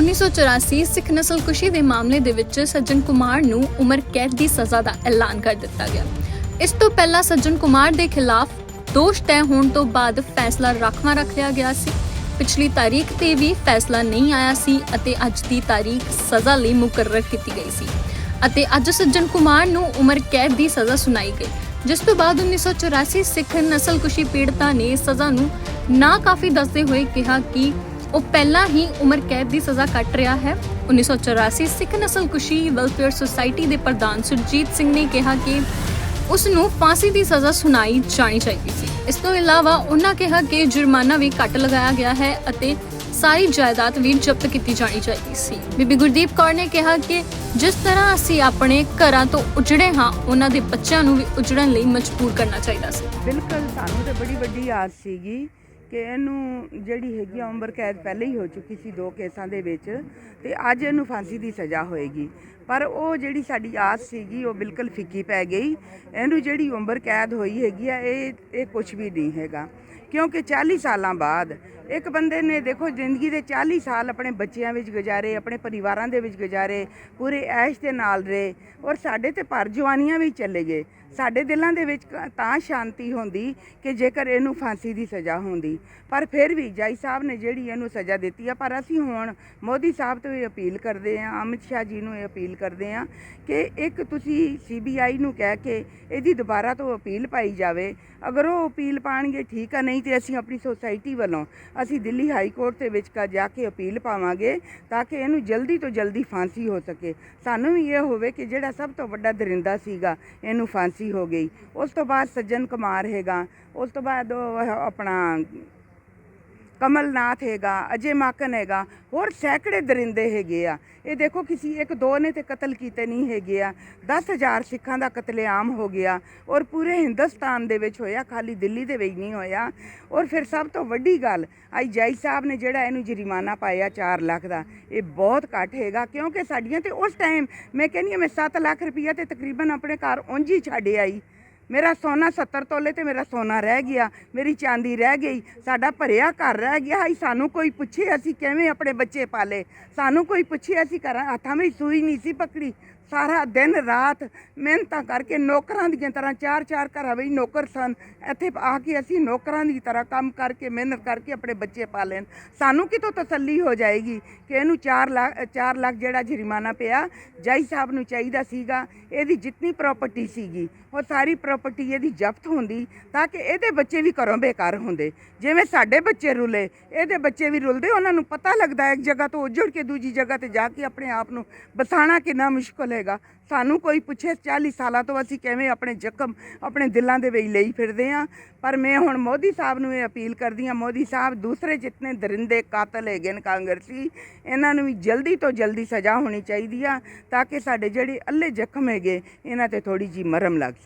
1984 ਸਿੱਖ ਨਸਲਕੁਸ਼ੀ ਦੇ ਮਾਮਲੇ ਦੇ ਵਿੱਚ ਸੱਜਣ ਕੁਮਾਰ ਨੂੰ ਉਮਰ ਕੈਦ ਦੀ ਸਜ਼ਾ ਦਾ ਐਲਾਨ ਕਰ ਦਿੱਤਾ ਗਿਆ। ਇਸ ਤੋਂ ਪਹਿਲਾਂ ਸੱਜਣ ਕੁਮਾਰ ਦੇ ਖਿਲਾਫ ਦੋਸ਼ ਤੈਅ ਹੋਣ ਤੋਂ ਬਾਅਦ ਫੈਸਲਾ ਰਾਖਵਾਂ ਰੱਖ ਲਿਆ ਗਿਆ ਸੀ। ਪਿਛਲੀ ਤਾਰੀਖ ਤੇ ਵੀ ਫੈਸਲਾ ਨਹੀਂ ਆਇਆ ਸੀ ਅਤੇ ਅੱਜ ਦੀ ਤਾਰੀਖ ਸਜ਼ਾ ਲਈ ਮੁਕਰਰ ਕੀਤੀ ਗਈ ਸੀ ਅਤੇ ਅੱਜ ਸੱਜਣ ਕੁਮਾਰ ਨੂੰ ਉਮਰ ਕੈਦ ਦੀ ਸਜ਼ਾ ਸੁਣਾਈ ਗਈ। ਜਿਸ ਤੋਂ ਬਾਅਦ 1984 ਸਿੱਖ ਨਸਲਕੁਸ਼ੀ ਪੀੜਤਾਂ ਨੇ ਸਜ਼ਾ ਨੂੰ ਨਾ ਕਾਫੀ ਦੱਸਦੇ ਹੋਏ ਕਿਹਾ ਕਿ ਉਹ ਪਹਿਲਾਂ ਹੀ ਉਮਰ ਕੈਦ ਦੀ ਸਜ਼ਾ ਕੱਟ ਰਿਹਾ ਹੈ। 1984 ਸਿੱਖ ਨਸਲਕੁਸ਼ੀ ਵੈਲਫੇਅਰ ਸੁਸਾਇਟੀ ਦੇ ਪ੍ਰਧਾਨ ਸੁਰਜੀਤ ਸਿੰਘ ਨੇ ਕਿਹਾ ਕਿ ਉਸ ਨੂੰ ਫਾਂਸੀ ਦੀ ਸਜ਼ਾ ਸੁਣਾਈ ਜਾਣੀ ਚਾਹੀਦੀ ਸੀ। ਇਸ ਤੋਂ ਇਲਾਵਾ ਉਹਨਾਂ ਕਿਹਾ ਕਿ ਜੁਰਮਾਨਾ ਵੀ ਘੱਟ ਲਗਾਇਆ ਗਿਆ ਹੈ ਅਤੇ ਸਾਰੀ ਜਾਇਦਾਦ ਵੀ ਜ਼ਬਤ ਕੀਤੀ ਜਾਣੀ ਚਾਹੀਦੀ ਸੀ। ਬੀਬੀ ਗੁਰਦੀਪ ਕੌਰ ਨੇ ਕਿਹਾ ਕਿ ਜਿਸ ਤਰ੍ਹਾਂ ਅਸੀਂ ਆਪਣੇ ਘਰਾਂ ਤੋਂ ਉਜੜੇ ਹਾਂ, ਉਹਨਾਂ ਦੇ ਬੱਚਿਆਂ ਨੂੰ ਵੀ ਉਜੜਨ ਲਈ ਮਜਬੂਰ ਕਰਨਾ ਚਾਹੀਦਾ ਸੀ। ਬਿਲਕੁਲ, ਸਾਨੂੰ ਤੇ ਬੜੀ ਵੱਡੀ ਆਸ ਸੀਗੀ। ਕਿ ਇਹਨੂੰ ਜਿਹੜੀ ਹੈਗੀ ਆ ਉਮਰ ਕੈਦ ਪਹਿਲੇ ਹੀ ਹੋ ਚੁੱਕੀ ਸੀ ਦੋ ਕੇਸਾਂ ਦੇ ਵਿੱਚ ਤੇ ਅੱਜ ਇਹਨੂੰ ਫਾਂਸੀ ਦੀ ਸਜ਼ਾ ਹੋਏਗੀ। ਪਰ ਉਹ ਜਿਹੜੀ ਸਾਡੀ ਆਸ ਸੀਗੀ, ਉਹ ਬਿਲਕੁਲ ਫਿੱਕੀ ਪੈ ਗਈ। ਇਹਨੂੰ ਜਿਹੜੀ ਉਮਰ ਕੈਦ ਹੋਈ ਹੈਗੀ ਆ, ਇਹ ਇਹ ਕੁਝ ਵੀ ਨਹੀਂ ਹੈਗਾ। ਕਿਉਂਕਿ 40 ਸਾਲਾਂ ਬਾਅਦ ਇੱਕ ਬੰਦੇ ਨੇ ਦੇਖੋ, ਜ਼ਿੰਦਗੀ ਦੇ 40 ਸਾਲ ਆਪਣੇ ਬੱਚਿਆਂ ਵਿੱਚ ਗੁਜ਼ਾਰੇ, ਆਪਣੇ ਪਰਿਵਾਰਾਂ ਦੇ ਵਿੱਚ ਗੁਜ਼ਾਰੇ, ਪੂਰੇ ਐਸ਼ ਦੇ ਨਾਲ ਰਹੇ ਔਰ ਸਾਡੇ ਤੇ ਪਰ ਜਵਾਨੀਆਂ ਵੀ ਚਲੇ ਗਏ। ਸਾਡੇ ਦਿਲਾਂ ਦੇ ਵਿੱਚ ਤਾਂ ਸ਼ਾਂਤੀ ਹੁੰਦੀ ਕਿ ਜੇਕਰ ਇਹਨੂੰ ਫਾਂਸੀ ਦੀ ਸਜ਼ਾ ਹੁੰਦੀ। ਪਰ ਫਿਰ ਵੀ ਜਾਈ ਸਾਹਿਬ ਨੇ ਜਿਹੜੀ ਇਹਨੂੰ ਸਜ਼ਾ ਦਿੱਤੀ ਆ, ਪਰ ਅਸੀਂ ਹੁਣ ਮੋਦੀ ਸਾਹਿਬ ਤੋਂ ਇਹ ਅਪੀਲ ਕਰਦੇ ਹਾਂ, ਅਮਿਤ ਸ਼ਾਹ ਜੀ ਨੂੰ ਇਹ ਅਪੀਲ ਕਰਦੇ ਹਾਂ ਕਿ ਇੱਕ ਤੁਸੀਂ ਸੀਬੀਆਈ ਨੂੰ ਕਹਿ ਕੇ ਇਹਦੀ ਦੁਬਾਰਾ ਤੋਂ ਅਪੀਲ ਪਾਈ ਜਾਵੇ। ਅਗਰ ਉਹ ਅਪੀਲ ਪਾਣਗੇ, ਠੀਕ ਆ, ਨਹੀਂ ਤੇ ਅਸੀਂ ਆਪਣੀ ਸੋਸਾਇਟੀ ਵੱਲੋਂ ਅਸੀਂ ਦਿੱਲੀ ਹਾਈ ਕੋਰਟ ਦੇ ਵਿੱਚ ਕਾ ਜਾ ਕੇ ਅਪੀਲ ਪਾਵਾਂਗੇ ਤਾਂ ਕਿ ਇਹਨੂੰ ਜਲਦੀ ਤੋਂ ਜਲਦੀ ਫਾਂਸੀ ਹੋ ਸਕੇ। ਸਾਨੂੰ ਵੀ ਇਹ ਹੋਵੇ ਕਿ ਜਿਹੜਾ ਸਭ ਤੋਂ ਵੱਡਾ ਦਰਿੰਦਾ ਸੀਗਾ, ਇਹਨੂੰ ਫਾਂਸੀ ਹੋ ਗਈ। ਉਸ ਤੋਂ ਬਾਅਦ ਸੱਜਣ ਕੁਮਾਰ ਹੈਗਾ, ਉਸ ਤੋਂ ਬਾਅਦ ਉਹ ਆਪਣਾ ਕਮਲਨਾਥ ਹੈਗਾ, ਅਜੇ ਮਾਕਨ ਹੈਗਾ, ਹੋਰ ਸੈਂਕੜੇ ਦਰਿੰਦੇ ਹੈਗੇ ਆ। ਇਹ ਦੇਖੋ ਕਿਸੇ ਇੱਕ ਦੋ ਨੇ ਤੇ ਕਤਲ ਕੀਤੇ ਨਹੀਂ ਹੈਗੇ ਆ। 10000 ਸਿੱਖਾਂ ਦਾ ਕਤਲੇਆਮ ਹੋ ਗਿਆ ਔਰ ਪੂਰੇ ਹਿੰਦੁਸਤਾਨ ਦੇ ਵਿੱਚ ਹੋਇਆ, ਖਾਲੀ ਦਿੱਲੀ ਦੇ ਵਿੱਚ ਨਹੀਂ ਹੋਇਆ। ਔਰ ਫਿਰ ਸਭ ਤੋਂ ਵੱਡੀ ਗੱਲ, ਆਈ ਜਾਈ ਸਾਹਿਬ ਨੇ ਜਿਹੜਾ ਇਹਨੂੰ ਜੁਰਮਾਨਾ ਪਾਇਆ 4 ਲੱਖ ਦਾ, ਇਹ ਬਹੁਤ ਘੱਟ ਹੈਗਾ, ਕਿਉਂਕਿ ਸਾਡੀਆਂ ਤੇ ਉਸ ਟਾਈਮ ਮੈਂ ਕਹਿੰਦੀ ਹਾਂ, ਮੈਂ 7 ਲੱਖ ਰੁਪਈਆ ਤੇ ਤਕਰੀਬਨ ਆਪਣੇ ਘਰ ਉਂਝ ਹੀ ਛੱਡ ਆਈ। ਮੇਰਾ ਸੋਨਾ 70 ਤੋਲੇ ਤੇ ਮੇਰਾ ਸੋਨਾ ਰਹਿ ਗਿਆ, ਮੇਰੀ ਚਾਂਦੀ ਰਹਿ ਗਈ, ਸਾਡਾ ਭਰਿਆ ਘਰ ਰਹਿ ਗਿਆ। ਹਾਈ ਸਾਨੂੰ ਕੋਈ ਪੁੱਛੇ ਅਸੀਂ ਕਿਵੇਂ ਆਪਣੇ ਬੱਚੇ ਪਾਲੇ? ਸਾਨੂੰ ਕੋਈ ਪੁੱਛੇ ਅਸੀਂ ਘਰਾਂ ਹੱਥਾਂ ਵਿੱਚ ਸੂਈ ਨਹੀਂ ਸੀ ਪਕੜੀ। ਸਾਰਾ ਦਿਨ ਰਾਤ ਮਿਹਨਤਾਂ ਕਰਕੇ ਨੌਕਰਾਂ ਦੀਆਂ ਤਰ੍ਹਾਂ ਚਾਰ ਚਾਰ ਘਰਾਂ ਵਿੱਚ ਨੌਕਰ ਸਨ। ਇੱਥੇ ਆ ਕੇ ਅਸੀਂ ਨੌਕਰਾਂ ਦੀ ਤਰ੍ਹਾਂ ਕੰਮ ਕਰਕੇ, ਮਿਹਨਤ ਕਰਕੇ ਆਪਣੇ ਬੱਚੇ ਪਾਲੇ ਸਾਨੂੰ ਕਿਤੋਂ ਤਸੱਲੀ ਹੋ ਜਾਏਗੀ ਕਿ ਇਹਨੂੰ 4 ਲੱਖ 4 ਲੱਖ ਜਿਹੜਾ ਜੁਰਮਾਨਾ ਪਿਆ ਜਾਈ ਸਾਹਿਬ ਨੂੰ ਚਾਹੀਦਾ ਸੀਗਾ, ਇਹਦੀ ਜਿੰਨੀ ਪ੍ਰਾਪਰਟੀ ਸੀਗੀ, ਉਹ ਸਾਰੀ ਪ੍ਰਾਪਰਟੀ ਇਹਦੀ ਜ਼ਬਤ ਹੁੰਦੀ ਤਾਂ ਕਿ ਇਹਦੇ ਬੱਚੇ ਵੀ ਘਰੋਂ ਬੇਕਾਰ ਹੁੰਦੇ। ਜਿਵੇਂ ਸਾਡੇ ਬੱਚੇ ਰੁਲੇ, ਇਹਦੇ ਬੱਚੇ ਵੀ ਰੁਲਦੇ, ਉਹਨਾਂ ਨੂੰ ਪਤਾ ਲੱਗਦਾ ਇੱਕ ਜਗ੍ਹਾ ਤੋਂ ਉੱਜੜ ਕੇ ਦੂਜੀ ਜਗ੍ਹਾ ਤੇ ਜਾ ਕੇ ਆਪਣੇ ਆਪ ਨੂੰ ਬਸਾਣਾ ਕਿੰਨਾ ਮੁਸ਼ਕਲ ਹੈਗਾ ਸਾਨੂੰ ਕੋਈ ਪੁੱਛੇ 40 ਸਾਲਾਂ ਤੋਂ ਅਸੀਂ ਕਿਵੇਂ ਆਪਣੇ ਜ਼ਖਮ ਆਪਣੇ ਦਿਲਾਂ ਦੇ ਵਿੱਚ ਲਈ ਫਿਰਦੇ ਆ ਪਰ ਮੈਂ ਹੁਣ ਮੋਦੀ ਸਾਹਿਬ ਨੂੰ ਇਹ ਅਪੀਲ ਕਰਦੀ ਆ ਮੋਦੀ ਸਾਹਿਬ ਦੂਸਰੇ ਜਿਤਨੇ ਦਰਿੰਦੇ ਕਾਤਲ ਹੈਗੇ ਨੇ ਕਾਂਗਰਸੀ ਇਹਨਾਂ ਨੂੰ ਵੀ ਜਲਦੀ ਤੋਂ ਜਲਦੀ ਸਜ਼ਾ ਹੋਣੀ ਚਾਹੀਦੀ ਆ, ਤਾਂ ਕਿ ਸਾਡੇ ਜਿਹੜੇ ਅੱਲੇ ਜ਼ਖਮ ਹੈਗੇ, ਇਹਨਾਂ ਤੇ ਥੋੜੀ ਜੀ ਮਰਮ ਲੱਗ ਸਕੇ।